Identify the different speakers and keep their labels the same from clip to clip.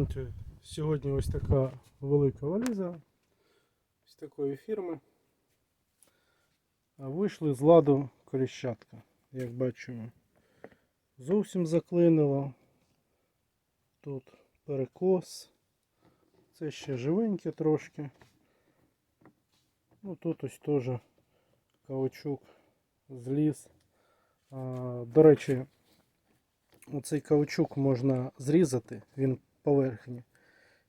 Speaker 1: Гляньте, сьогодні ось така велика валіза з такої фірми. Вийшли з ладу коліщатка, як бачимо. Зовсім заклинило. Тут перекос. Це ще живеньке трошки. Ну тут ось теж каучук зліз. До речі, оцей каучук можна зрізати, він поверхні.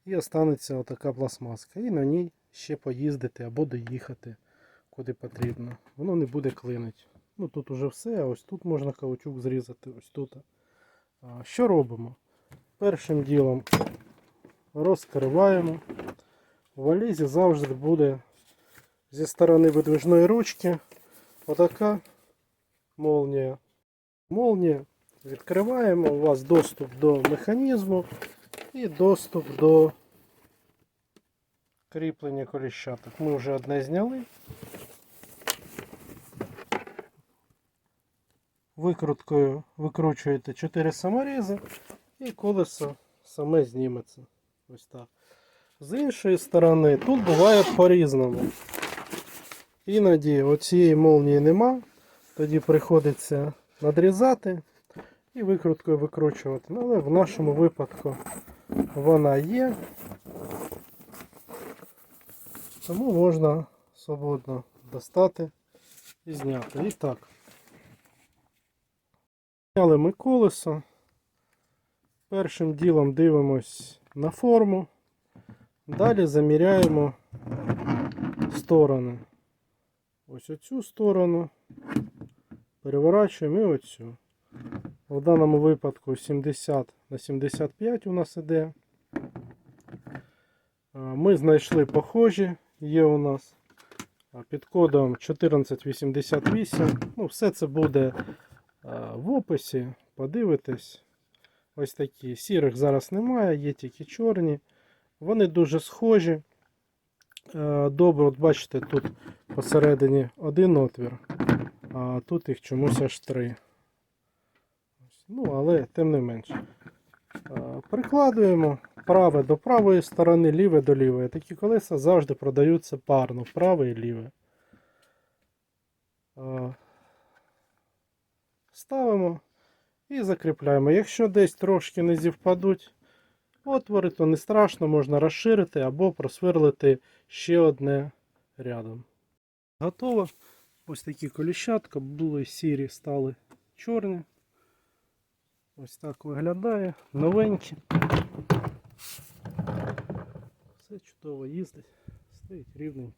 Speaker 1: І останеться отака пластмаска. І на ній ще поїздити або доїхати куди потрібно. Воно не буде клинити. Ну тут уже все, а ось тут можна каучук зрізати, ось тут. Що робимо? Першим ділом розкриваємо. В валізі завжди буде зі сторони видвижної ручки отака молнія. Молнія відкриваємо, у вас доступ до механізму і доступ до кріплення коліщаток. Ми вже одне зняли. Викруткою викручуєте 4 саморізи і колесо саме зніметься. Ось так. З іншої сторони, тут буває по-різному. Іноді оцієї молнії нема, тоді приходиться надрізати і викруткою викручувати. Ну, але в нашому випадку вона є, тому можна свободно достати і зняти. І так. Зняли ми колесо. Першим ділом дивимось на форму. Далі заміряємо сторони. Ось оцю сторону. Переворачуємо і оцю. В даному випадку 70 на 75 у нас іде. Ми знайшли похожі, є у нас під кодом 1488. Ну, все це буде в описі. Подивитесь. Ось такі. Сірих зараз немає, є тільки чорні. Вони дуже схожі. Добре, от бачите, тут посередині один отвір, а тут їх чомусь аж три. Ну, але тим не менше. Прикладуємо праве до правої сторони, ліве до лівої. Такі колеса завжди продаються парно, праве і ліве. Е, Ставимо і закріпляємо. Якщо десь трошки не зівпадуть отвори, то не страшно, можна розширити або просверлити ще одне рядом. Готово. Ось такі коліщатка, були сірі, стали чорні. Ось так виглядає. Новенькі. Все чудово їздить, стоїть рівненько.